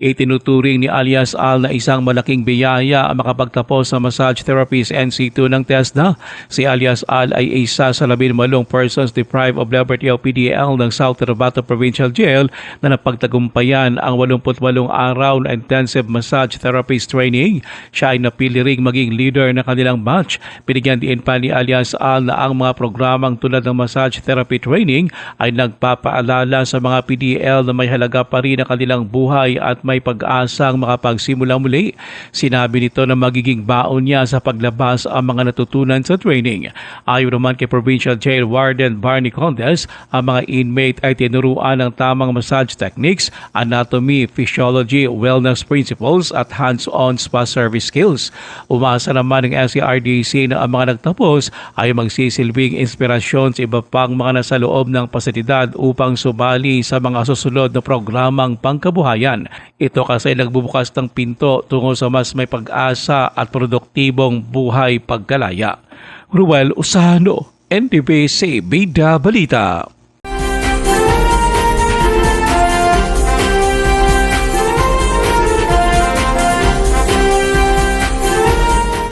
Itinuturing ni alias Al na isang malaking biyaya ang makapagtapos sa massage therapist NC2 ng TESDA. Si alias Al ay isa sa labing malong persons deprived of liberty o PDL ng South Cotabato Provincial Jail na napagtagumpayan ang 88 araw na intensive massage therapist training. Siya ay napili ring maging leader ng kanilang batch. Binigyan din pa ni alias Al na ang mga programang tulad ng massage therapy training ay nagpapaalala sa mga PDL na may halaga pa rin ang kanilang buhay at may pag-asang makapagsimula muli. Sinabi nito na magiging baon niya sa paglabas ang mga natutunan sa training. Ayon naman kay Provincial Jail Warden Barney Condes, ang mga inmate ay tinuruan ng tamang massage techniques, anatomy, physiology, wellness principles at hands-on spa service skills. Umasa naman ng SCRDC na ang mga nagtapos ay magsisilbing inspirasyon sa iba pang mga nasa loob ng pasilidad upang subali sa mga susunod na programang pangkabuhayan. Ito kasi nagbubukas ng pinto tungo sa mas may pag-asa at produktibong buhay pagkalaya. Ruel Usano, NTBC Bida Balita.